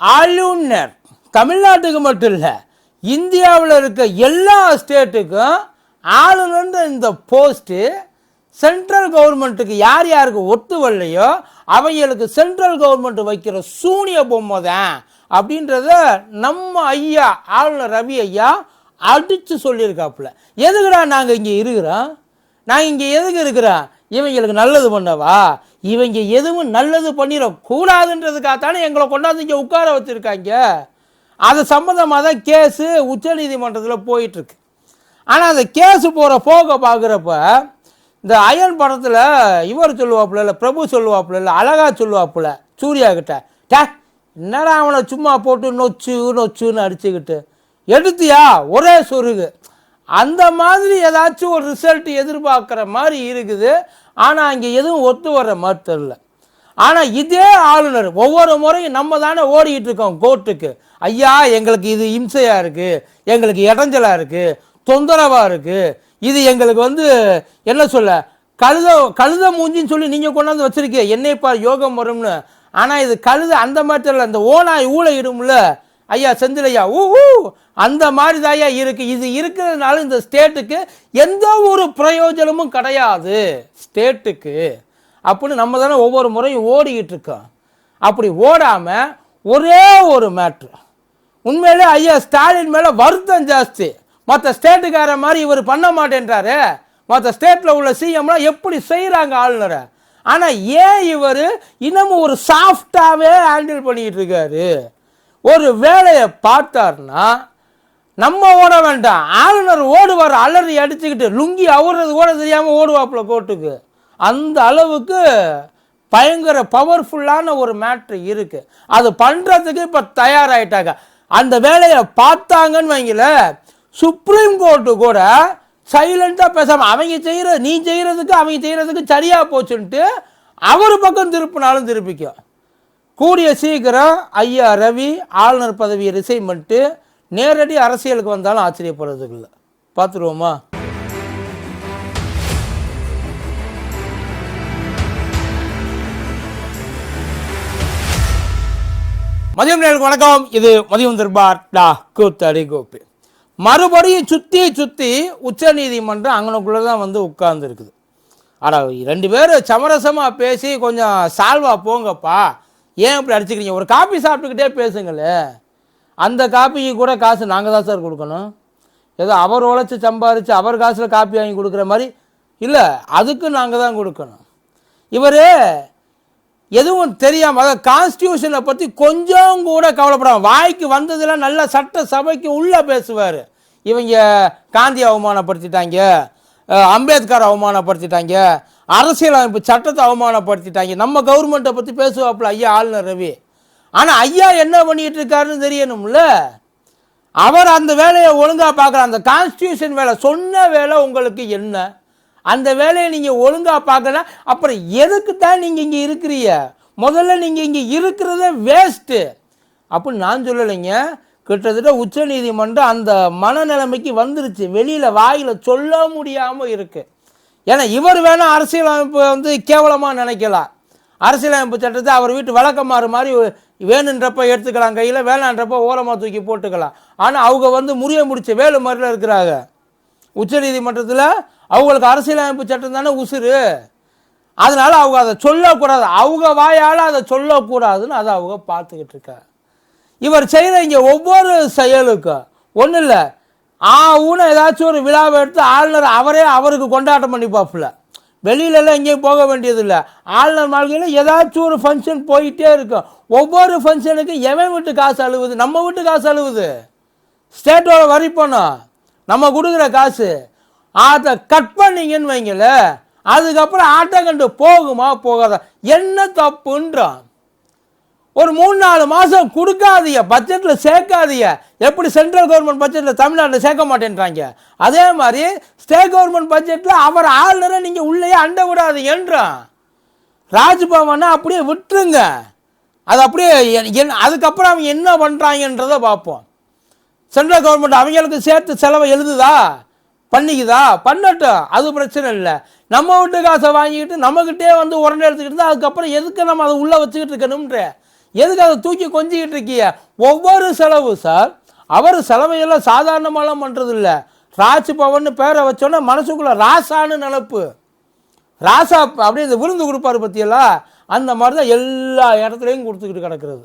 ஆளுநர் தமிழ்நாட்டுக்கு மட்டும் இல்லை இந்தியாவில் இருக்க எல்லா ஸ்டேட்டுக்கும் ஆளுநர்ன்ற இந்த போஸ்ட்டு சென்ட்ரல் கவர்மெண்ட்டுக்கு யார் யாருக்கு ஒத்து வரலையோ அவங்களுக்கு சென்ட்ரல் கவர்மெண்ட் வைக்கிற சூனிய பொம்மை தான் அப்படின்றத நம்ம ஐயா ஆளுநர் ரவி ஐயா அடித்து சொல்லியிருக்காப்புல. எதுக்குடா நாங்கள் இங்கே இருக்கிறோம்? நாங்கள் இங்கே எதுக்கு இருக்கிறோம் இவங்களுக்கு நல்லது பண்ணவா? இவங்க எதுவும் நல்லது பண்ணிடக்கூடாதுன்றதுக்காகத்தானே எங்களை கொண்டாந்து இங்கே உட்கார வச்சுருக்காங்க. அது சம்மந்தமாக தான் கேஸு உச்சநீதிமன்றத்தில் போயிட்டுருக்கு. ஆனால் அந்த கேஸு போகிற போக பார்க்குறப்ப இந்த அயன் படத்தில் இவர் சொல்லுவாப்புல இல்லை பிரபு சொல்லுவாப்புல இல்லை அழகா சொல்லுவாப்புல சூர்யா கிட்ட டே என்னடா அவனை சும்மா போட்டு நொச்சு நொச்சுன்னு அடிச்சுக்கிட்டு எடுத்தியா? ஒரே சொருகு. அந்த மாதிரி ஏதாச்சும் ஒரு ரிசல்ட் எதிர்பார்க்குற மாதிரி இருக்குது. ஆனால் அங்கே எதுவும் ஒத்து வர மாதிரி தெரில ஆனால் இதே ஆளுநர் ஒவ்வொரு முறையும் நம்ம தானே ஓடிக்கிட்டு இருக்கோம் கோர்ட்டுக்கு. ஐயா எங்களுக்கு இது இம்சையாக இருக்குது எங்களுக்கு இடைஞ்சலாக இருக்குது தொந்தரவாக இருக்குது இது எங்களுக்கு வந்து என்ன சொல்ல கழுத கழுத மூஞ்சின்னு சொல்லி நீங்கள் கொண்டாந்து வச்சுருக்கீங்க. என்னைப்பா யோகம் வரும்னு. ஆனால் இது கழுத அந்த மாதிரி தெரியல. இந்த ஓனாய் ஊழ இடும்ல ஐயா செந்திலையா ஊ ஊ அந்த மாதிரி தாயா இருக்குது இது இருக்கிறதுனால இந்த ஸ்டேட்டுக்கு எந்த ஒரு பிரயோஜனமும் கிடையாது. ஸ்டேட்டுக்கு. அப்படின்னு நம்ம தானே ஒவ்வொரு முறையும் ஓடிக்கிட்டு இருக்கோம். அப்படி ஓடாமல் ஒரே ஒரு மேட்ரு உண்மையிலே ஐயா ஸ்டாலின் மேலே வருத்தம் ஜாஸ்தி. மற்ற ஸ்டேட்டுக்கார மாதிரி இவர் பண்ண மாட்டேன்றாரு. மற்ற ஸ்டேட்டில் உள்ள சிஎம்லாம் எப்படி செய்கிறாங்க ஆளுநரை? ஆனால் ஏன் இவர் இன்னமும் ஒரு சாஃப்டாகவே ஹேண்டில் பண்ணிக்கிட்டு இருக்காரு? ஒரு வேலையை பார்த்தாருன்னா நம்ம ஓட வேண்டாம். ஆளுநர் ஓடுவார் அலறி அடிச்சுக்கிட்டு லுங்கி அவுறது கூட தெரியாமல் ஓடுவாப்புல கோர்ட்டுக்கு அந்த அளவுக்கு பயங்கர பவர்ஃபுல்லான ஒரு மேட்ரு இருக்குது அது பண்ணுறதுக்கு இப்போ தயாராகிட்டாங்க அந்த வேலையை பார்த்தாங்கன்னு வைங்கள சுப்ரீம் கோர்ட்டு கூட சைலண்ட்டாக பேசாமல் அவங்க செய்கிற நீ செய்கிறதுக்கு அவங்க செய்கிறதுக்கு சரியாக போச்சுன்ட்டு அவர் பக்கம் திருப்பினாலும் திருப்பிக்கும். கூடிய சீக்கிரம் ஐயா ரவி ஆளுநர் பதவியை ரிசைன் பண்ணிட்டு நேரடி அரசியலுக்கு வந்தாலும் ஆச்சரியப்படுறதுக்கு இல்லை. பார்த்துருவோமா மதியம் நேருக்கு வணக்கம். இது மதியம் தர்பார் டா கூத்தடி கோப்பி மறுபடியும் சுற்றி சுற்றி உச்சநீதிமன்றம் அங்கனக்குள்ளே தான் வந்து உட்கார்ந்துருக்குது. அடா ரெண்டு பேரும் சமரசமாக பேசி கொஞ்சம் சால்வா போங்கப்பா. ஏன் இப்படி அடிச்சுக்கிறீங்க? ஒரு காப்பி சாப்பிட்டுக்கிட்டே பேசுங்களே. அந்த காப்பிக்கு கூட காசு நாங்கள் தான் சார் கொடுக்கணும். ஏதோ அவர் உழைச்சி சம்பாரித்து அவர் காசில் காப்பி வாங்கி கொடுக்குற மாதிரி இல்லை அதுக்கு நாங்கள் தான் கொடுக்கணும். இவர் எதுவும் தெரியாமல் அதாவது கான்ஸ்டியூஷனை பற்றி கொஞ்சம் கூட கவலைப்படாமல் வாய்க்கு வந்ததெல்லாம் நல்ல சட்ட சபைக்கு உள்ளே பேசுவார். இவங்க காந்தி அவமானப்படுத்திட்டாங்க. அம்பேத்கர் அவமானப்படுத்திட்டாங்க. அரசியலமைப்பு சட்டத்தை அவமானப்படுத்திட்டாங்க. நம்ம கவர்மெண்ட்டை பற்றி பேசுவாப்புல ஐயா ஆளுநர் ரவி. ஆனால் ஐயா என்ன பண்ணிகிட்டு இருக்காருன்னு தெரியணும்ல? அவர் அந்த வேலையை ஒழுங்காக பார்க்குற அந்த கான்ஸ்டியூஷன் வேலை சொன்ன வேலை உங்களுக்கு என்ன? அந்த வேலையை நீங்கள் ஒழுங்காக பார்க்கல அப்புறம் எதுக்கு தான் நீங்கள் இங்கே இருக்கிறீங்க? முதல்ல நீங்கள் இங்கே இருக்கிறதே வேஸ்ட்டு அப்படின்னு நான் சொல்லலைங்க. கிட்டத்தட்ட உச்சநீதிமன்றம் அந்த மனநிலைமைக்கு வந்துருச்சு. வெளியில் வாயில் சொல்ல முடியாமல் இருக்குது ஏன்னா இவர் வேணால் அரசியலமைப்பு வந்து கேவலமாக நினைக்கலாம். அரசியலமைப்பு சட்டத்தை அவர் வீட்டு விளக்கமாறு மாதிரி வேணுன்றப்ப எடுத்துக்கலாம் கையில் வேணான்றப்ப ஓரமாக தூக்கி போட்டுக்கலாம். ஆனால் அவங்க வந்து முறிய முடிச்ச வேலு மாதிரில இருக்கிறாங்க. உச்சநீதிமன்றத்தில் அவங்களுக்கு அரசியலமைப்பு சட்டம் தானே உசுரு அதனால் அவங்க அதை சொல்லக்கூடாது. அவங்க வாயால் அதை சொல்லக்கூடாதுன்னு அதை அவங்க பார்த்துக்கிட்டு இருக்காங்க. இவர் செய்கிற இங்கே ஒவ்வொரு செயலுக்கும் ஒன்றும் இல்லை ஆ ஊன ஏதாச்சும் ஒரு விழாவை எடுத்து ஆளுநர் அவரே அவருக்கு கொண்டாட்டம் பண்ணி பார்ப்பல. வெளியிலலாம் எங்கேயும் போக வேண்டியதில்லை. ஆளுநர் மாளிகையில் ஏதாச்சும் ஒரு ஃபங்க்ஷன் போயிட்டே இருக்கும். ஒவ்வொரு ஃபங்க்ஷனுக்கும் எவன் வீட்டு காசு அழுவுது? நம்ம வீட்டு காசு அழுவுது. ஸ்டேட்டோட வரி பணம். நம்ம கொடுக்குற காசு. அதை கட் பண்ணீங்கன்னு வைங்களேன். அதுக்கப்புறம் ஆட்டம் கண்டு போகுமா போகாதா? என்ன தப்புன்றான். ஒரு மூணு நாலு மாதம் கொடுக்காதீங்க. பட்ஜெட்டில் சேர்க்காதீங்க. எப்படி சென்ட்ரல் கவர்மெண்ட் பட்ஜெட்டில் தமிழ்நாட்டில் சேர்க்க மாட்டேன்றாங்க? அதே மாதிரி ஸ்டேட் கவர்மெண்ட் பட்ஜெட்டில் அவர் ஆளுநரை நீங்கள் உள்ளேயே அண்ட விடாதீங்கன்றான் ராஜ்பவனை அப்படியே விட்டுருங்க. அது அப்படியே என்- அதுக்கப்புறம் அவங்க என்ன பண்ணுறாங்கன்றதை பார்ப்போம். சென்ட்ரல் கவர்மெண்ட் அவங்களுக்கு சேர்த்து செலவை எழுதுதா? பண்ணிக்குதா? பண்ணட்டும். அது பிரச்சனை இல்லை. நம்ம வீட்டு காசை வாங்கிக்கிட்டு நம்மக்கிட்டே வந்து உடனே எடுத்துக்கிட்டு இருந்தால் அதுக்கப்புறம் எதுக்கு நம்ம அதை உள்ளே வச்சுக்கிட்டு இருக்கணும்ன்ற? எதுக்கு அதை தூக்கி கொஞ்சிக்கிட்டு இருக்கீங்க ஒவ்வொரு செலவு சார். அவர் செலவையெல்லாம் சாதாரணமாலாம் பண்ணுறது இல்லை ராஜ் பவன் பேரை வச்சோன்னே மனசுக்குள்ளே ராசான்னு நினப்பு. ராசா அப்படியே இந்த விருந்து கொடுப்பாரு பற்றியெல்லாம் அந்த மாதிரி தான் எல்லா இடத்துலையும் கொடுத்துக்கிட்டு கிடக்கிறது.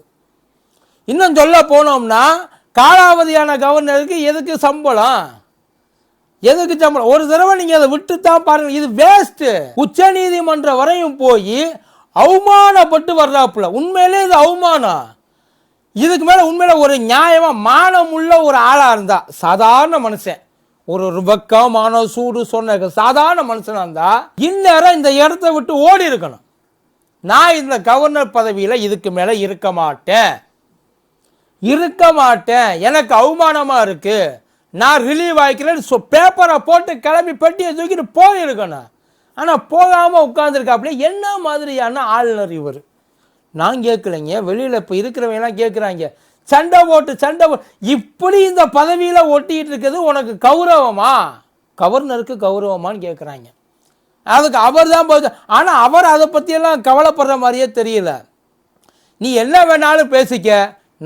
இன்னும் சொல்ல போனோம்னா காலாவதியான கவர்னருக்கு எதுக்கு சம்பளம்? எதுக்கு சம்பளம்? ஒரு தடவை நீங்கள் அதை விட்டு தான் பாருங்கள் இது வேஸ்ட்டு உச்ச நீதிமன்றம் வரையும் போய் அவமானப்பட்டு வர்றாப்புல. உண்மையிலே இது அவமானம். இதுக்கு மேலே உண்மையில் ஒரு நியாயமாக மானமுள்ள ஒரு ஆளாக இருந்தால் சாதாரண மனுஷன். ஒரு ஒரு வெக்கம் மானம் சூடு சொன்ன சாதாரண மனுஷனாக இருந்தால் இந்நேரம் இந்த இடத்த விட்டு ஓடி இருக்கணும். நான் இந்த கவர்னர் பதவியில் இதுக்கு மேலே இருக்க மாட்டேன். இருக்க மாட்டேன். எனக்கு அவமானமாக இருக்குது நான் ரிலீவ் ஆகிக்கிறேன்னு சொ பேப்பரை போட்டு கிளம்பி பெட்டியை தூக்கிட்டு போயிருக்கணும். ஆனால் போகாமல் உட்காந்துருக்காப்புல என்ன மாதிரியான ஆளுநர் இவர்? நான் கேட்கலைங்க. வெளியில் இப்போ இருக்கிறவங்கலாம் கேட்குறாங்க. சண்டை ஓட்டு சண்டை ஓட்டு இப்படி இந்த பதவியில் ஒட்டிக்கிட்டு இருக்கிறது உனக்கு கௌரவமா? கவர்னருக்கு கௌரவமான்னு கேட்குறாங்க. அதுக்கு அவர் தான் போது ஆனால் அவர் அதை பற்றியெல்லாம் கவலைப்படுற மாதிரியே தெரியல. நீ என்ன வேணாலும் பேசிக்க.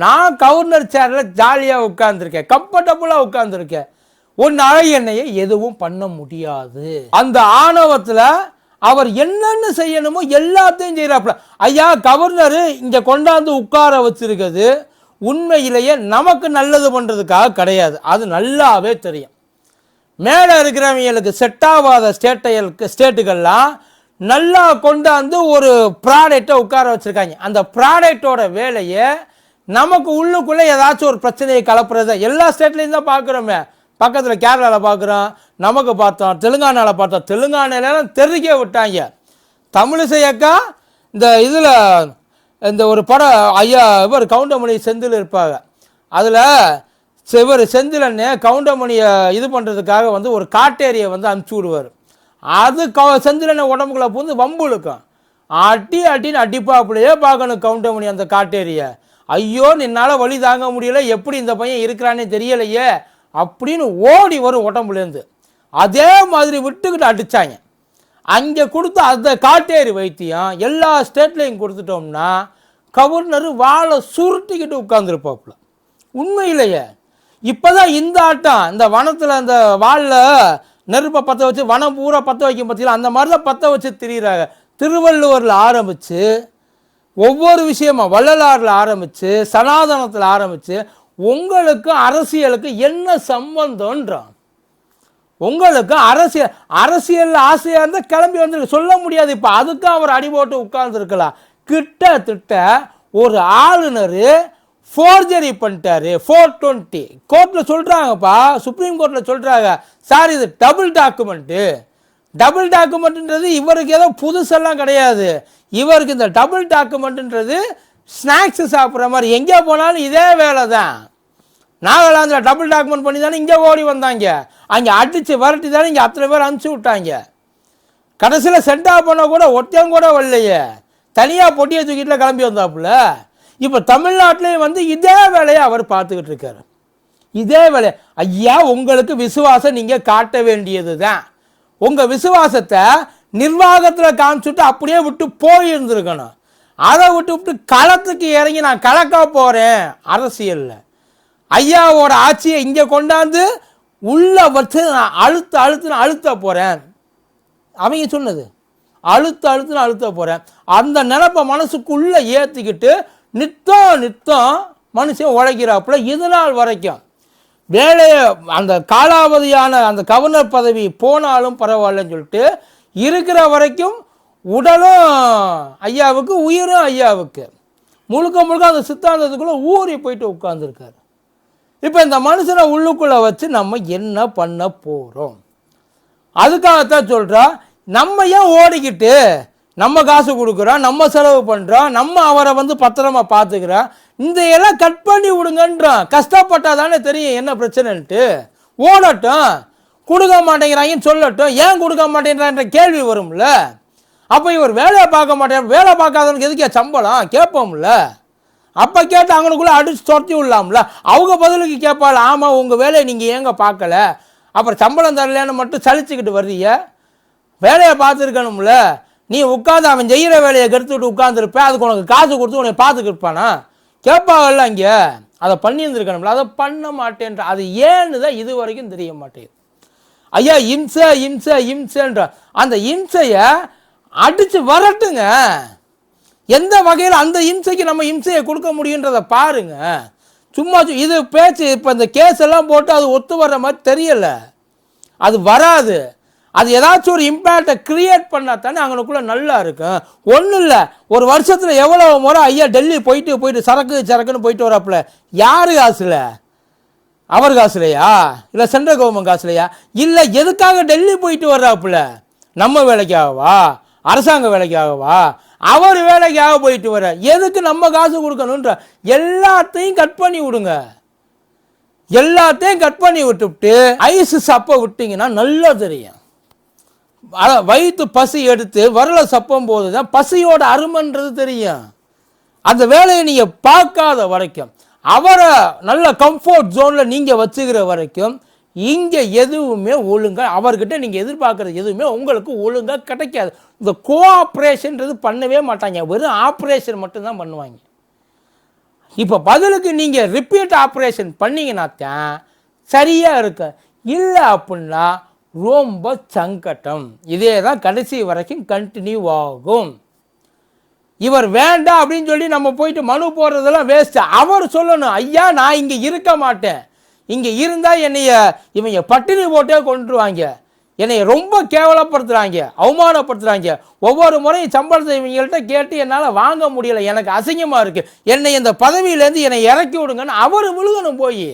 நான் கவர்னர் சேரில் ஜாலியாக உட்காந்துருக்கேன் கம்ஃபர்டபுளாக உட்காந்துருக்கேன் உன்னால என்னைய எதுவும் பண்ண முடியாது. அந்த ஆணவத்தில் அவர் என்னென்ன செய்யணுமோ எல்லாத்தையும் செய்கிறாப்புல ஐயா கவர்னர் இங்கே கொண்டாந்து உட்கார வச்சிருக்கிறது உண்மையிலேயே நமக்கு நல்லது பண்ணுறதுக்காக கிடையாது. அது நல்லாவே தெரியும். மேலே இருக்கிறவங்களுக்கு செட் ஆகாத ஸ்டேட்டைகளுக்கு ஸ்டேட்டுகள்லாம் நல்லா கொண்டாந்து ஒரு ப்ராடக்டை உட்கார வச்சுருக்காங்க. அந்த ப்ராடக்டோட வேலையை நமக்கு உள்ளுக்குள்ளே ஏதாச்சும் ஒரு பிரச்சனையை கலப்புறது எல்லா ஸ்டேட்லேயும் தான் பார்க்குறோமே. பக்கத்தில் கேரளாவில் பார்க்குறோம் நமக்கு பார்த்தோம் தெலுங்கானாவில் பார்த்தோம் தெலுங்கானாலாம் தெருக்கே விட்டாங்க. தமிழிசை அக்கா இந்த இதில் இந்த ஒரு படம் ஐயா இவர் கவுண்டமணி செந்தில் இருப்பாங்க. அதில் இவர் செந்திலன்னு கவுண்டமணியை இது பண்ணுறதுக்காக வந்து ஒரு காட்டேரியை வந்து அனுப்பிச்சி விடுவார். அது க செந்திலனை உடம்புக்குள்ள பூந்து வம்பு இழுக்கும். அட்டி அட்டின்னு அடிப்பா அப்படியே பார்க்கணும் கவுண்டமணி அந்த காட்டேரியை. ஐயோ நின்னால் வழி தாங்க முடியல. எப்படி இந்த பையன் இருக்கிறானே தெரியலையே. அப்படின்னு ஓடி வரும் உடம்புலேருந்து. அதே மாதிரி விட்டுக்கிட்டு அடித்தாங்க அங்கே கொடுத்து அந்த காட்டேரி வைத்தியம் எல்லா ஸ்டேட்லேயும் கொடுத்துட்டோம்னா கவர்னர் வாழை சுருட்டிக்கிட்டு உட்காந்துருப்பாப்புல உண்மையிலேயே. இப்போதான் இந்த ஆட்டம் இந்த வனத்தில் அந்த வாளில் நெருப்பை பற்ற வச்சு வனம் பூரா பற்ற வைக்கும் பார்த்தீங்களா அந்த மாதிரி தான் பற்ற வச்சு திரியிறாங்க. திருவள்ளுவரில் ஆரம்பித்து ஒவ்வொரு விஷயமா வள்ளலாரில் ஆரம்பித்து சனாதனத்தில் ஆரம்பித்து உங்களுக்கு அரசியலுக்கு என்ன சம்பந்தம்ன்றான். உங்களுக்கு அரசியல் அரசியல் ஆசையாக இருந்தால் கிளம்பி வந்துருக்கு சொல்ல முடியாது இப்போ. அதுக்கும் அவர் அடி போட்டு உட்கார்ந்துருக்கலாம். கிட்டத்தட்ட ஒரு ஆளுநர் ஃபோர்ஜரி பண்ணிட்டாரு. ஃபோர் டுவெண்ட்டி கோர்ட்டில் சொல்கிறாங்கப்பா சுப்ரீம் கோர்ட்டில் சொல்கிறாங்க சார் இது டபுள் டாக்குமெண்ட்டு டபுள் டாக்குமெண்ட்டுன்றது இவருக்கு ஏதோ புதுசெல்லாம் கிடையாது. இவருக்கு இந்த டபுள் டாக்குமெண்ட்டுன்றது ஸ்நாக்ஸு சாப்பிட்ற மாதிரி எங்கே போனாலும் இதே வேலை தான். நாகாலாந்தில் டபுள் டாக்குமெண்ட் பண்ணி தானே இங்கே ஓடி வந்தாங்க. அங்கே அடித்து விரட்டி தானே இங்கே அத்தனை பேர் அனுப்பிச்சி விட்டாங்க. கடைசியில் சென்டாக பண்ண கூட ஒட்டையும் கூட வரலையே. தனியாக பொட்டியை தூக்கிட்டுல கிளம்பி வந்தாப்புல. இப்போ தமிழ்நாட்டிலையும் வந்து இதே வேலையை அவர் பார்த்துக்கிட்டு இருக்காரு. இதே வேலை. ஐயா உங்களுக்கு விசுவாசம் நீங்கள் காட்ட வேண்டியது தான். உங்கள் விசுவாசத்தை நிர்வாகத்தில் காமிச்சுட்டு அப்படியே விட்டு போயிருந்துருக்கணும். அதை விட்டு விட்டு களத்துக்கு இறங்கி நான் கலக்க போகிறேன் அரசியலில். ஐயாவோட ஆட்சியை இங்கே கொண்டாந்து உள்ள வச்சு நான் அழுத்த அழுத்துன்னு அழுத்த போகிறேன் அவங்க சொன்னது. அழுத்த அழுத்துன்னு அழுத்த போகிறேன் அந்த நினப்பை மனசுக்குள்ளே ஏற்றிக்கிட்டு நித்தம் நித்தம் மனுஷன் உழைக்கிறாப்புல இது நாள் வரைக்கும். வேலையை அந்த காலாவதியான அந்த கவர்னர் பதவி போனாலும் பரவாயில்லன்னு சொல்லிட்டு இருக்கிற வரைக்கும் உடலும் ஐயாவுக்கு உயிரும் ஐயாவுக்கு. முழுக்க முழுக்க அந்த சித்தாந்தத்துக்குள்ளே ஊறி போயிட்டு உட்காந்துருக்காரு இப்போ இந்த மனுஷனை உள்ளுக்குள்ளே வச்சு நம்ம என்ன பண்ண போகிறோம் அதுக்காகத்தான் சொல்கிறோம் நம்ம ஏன் ஓடிக்கிட்டு நம்ம காசு கொடுக்குறோம் நம்ம செலவு பண்ணுறோம் நம்ம அவரை வந்து பத்திரமா பார்த்துக்கிறோம் இந்த எல்லாம் கட் பண்ணி விடுங்கன்றோம் கஷ்டப்பட்டால் தானே தெரியும் என்ன பிரச்சனைன்ட்டு. ஓடட்டும் கொடுக்க மாட்டேங்கிறாங்கன்னு சொல்லட்டும். ஏன் கொடுக்க மாட்டேங்கிறான்ற கேள்வி வரும்ல. அப்போ இவர் வேலையை பார்க்க மாட்டேன் வேலை பார்க்காதவனுக்கு எதுக்கே சம்பளம்? கேட்போம்ல. அப்போ கேட்டு அவங்களுக்குள்ளே அடிச்சு துரத்தி விடலாம்ல. அவங்க பதிலுக்கு கேட்பாள் ஆமாம் உங்கள் வேலையை நீங்கள் ஏங்க பார்க்கல? அப்புறம் சம்பளம் தரலன்னு மட்டும் சலிச்சுக்கிட்டு வர்றீங்க. வேலையை பார்த்துருக்கணும்ல. நீ உட்காந்து அவன் செய்கிற வேலையை கெடுத்துட்டு உட்காந்துருப்பேன் அதுக்கு உனக்கு காசு கொடுத்து உன்னை பார்த்துக்கிருப்பானா கேட்பாங்கல்ல இங்கே அதை பண்ணியிருந்துருக்கணும்ல. அதை பண்ண மாட்டேன்ற அது ஏன்னு தான் இது வரைக்கும் தெரிய மாட்டேங்குது. ஐயா இம்சை இம்சை இம்சைன்ற அந்த இம்சையை அடித்து வரட்டுங்க. எந்த வகையில் அந்த இம்சைக்கு நம்ம இம்சையை கொடுக்க முடியுன்றதை பாருங்க. சும்மா இது பேச்சு இப்போ இந்த கேஸ் எல்லாம் போட்டு அது ஒத்து வர்ற மாதிரி தெரியலை. அது வராது. அது ஏதாச்சும் ஒரு இம்பேக்டை கிரியேட் பண்ணால் தானே அவங்களுக்குள்ளே நல்லா இருக்கும். ஒன்றும் இல்லை. ஒரு வருஷத்தில் எவ்வளோ முறை ஐயா டெல்லி போயிட்டு போயிட்டு சரக்கு சரக்குன்னு போயிட்டு வராப்புல. யார் காசில்? அவர் காசுலையா? இல்லை சென்ட்ரல் கவர்மெண்ட் காசுலையா? இல்லை எதுக்காக டெல்லி போயிட்டு வர்றாப்புல? நம்ம வேலைக்காகவா அரசாங்க வேலைக்காகவா? அவர் வேலைக்காக போயிட்டு வர எதுக்கு நம்ம காசு கொடுக்கணுன்ற எல்லாத்தையும் கட் பண்ணி விடுங்க. எல்லாத்தையும் கட் பண்ணி விட்டுவிட்டு ஐஸ் சப்ப விட்டிங்கன்னா நல்லா தெரியும். வயிற்று பசி எடுத்து வரல சப்பம் போது தான் பசியோட அருமைன்றது தெரியும். அந்த வேலையை நீங்கள் பார்க்காத வரைக்கும் அவரை நல்ல கம்ஃபர்ட் ஜோனில் நீங்கள் வச்சுக்கிற வரைக்கும் இங்கே எதுவுமே ஒழுங்காக அவர்கிட்ட நீங்கள் எதிர்பார்க்குறது எதுவுமே உங்களுக்கு ஒழுங்காக கிடைக்காது. இந்த கோஆப்ரேஷன்றது பண்ணவே மாட்டாங்க. வெறும் ஆப்ரேஷன் மட்டும்தான் பண்ணுவாங்க. இப்போ பதிலுக்கு நீங்கள் ரிப்பீட் ஆப்ரேஷன் பண்ணிங்கன்னா தான் சரியாக இருக்கு. இல்லை அப்படின்னா ரொம்ப சங்கட்டம் இதே தான் கடைசி வரைக்கும் கண்டினியூ ஆகும். இவர் வேண்டாம் அப்படின்னு சொல்லி நம்ம போயிட்டு மனு போடுறதெல்லாம் வேஸ்ட்டு அவர் சொல்லணும் ஐயா நான் இங்கே இருக்க மாட்டேன். இங்கே இருந்தால் என்னைய இவங்க பட்டினி போட்டே கொண்டுருவாங்க என்னை ரொம்ப கேவலப்படுத்துகிறாங்க அவமானப்படுத்துகிறாங்க ஒவ்வொரு முறையும் சம்பளத்தை இவங்கள்ட்ட கேட்டு என்னால் வாங்க முடியல. எனக்கு அசிங்கமாக இருக்குது என்னை இந்த பதவியிலேருந்து என்னை இறக்கி விடுங்கன்னு அவர் விழுகணும் போய்.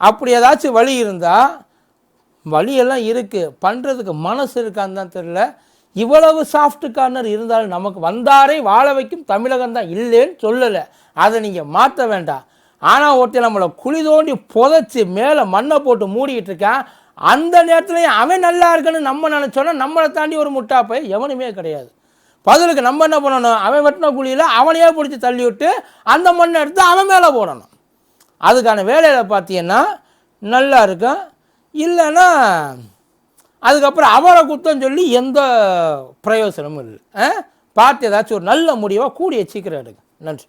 அப்படி ஏதாச்சும் வழி இருந்தால் வழியெல்லாம் இருக்குது பண்ணுறதுக்கு மனசு இருக்கான்னு தான் தெரியல. இவ்வளவு சாஃப்ட் கார்னர் இருந்தாலும் நமக்கு வந்தாரை வாழ வைக்கும் தமிழகம் தான் இல்லைன்னு சொல்லலை. அதை நீங்கள் மாற்ற வேண்டாம். ஆனால் ஒருத்தர் நம்மளை குழி தோண்டி புதைச்சி மேலே மண்ணை போட்டு மூடிக்கிட்டு இருக்கான் அந்த நேரத்துலையும் அவன் நல்லா இருக்குன்னு நம்ம நினச்சோன்னா நம்மளை தாண்டி ஒரு முட்டாப்பை எவனுமே கிடையாது. பதிலுக்கு நம்ம என்ன பண்ணணும்? அவன் வெட்டின குழியில் அவனையே பிடிச்சி தள்ளி விட்டு அந்த மண்ணை எடுத்து அவன் மேலே போடணும். அதுக்கான வேலையில் பார்த்தீங்கன்னா நல்லா இருக்கும் இல்லைன்னா அதுக்கப்புறம் அவரை குத்தம் சொல்லி எந்த பிரயோசனமும் இல்லை. ஆ? பார்த்து ஏதாச்சும் ஒரு நல்ல முடிவாக கூடிய சீக்கிரம் எடுங்க. நன்றி.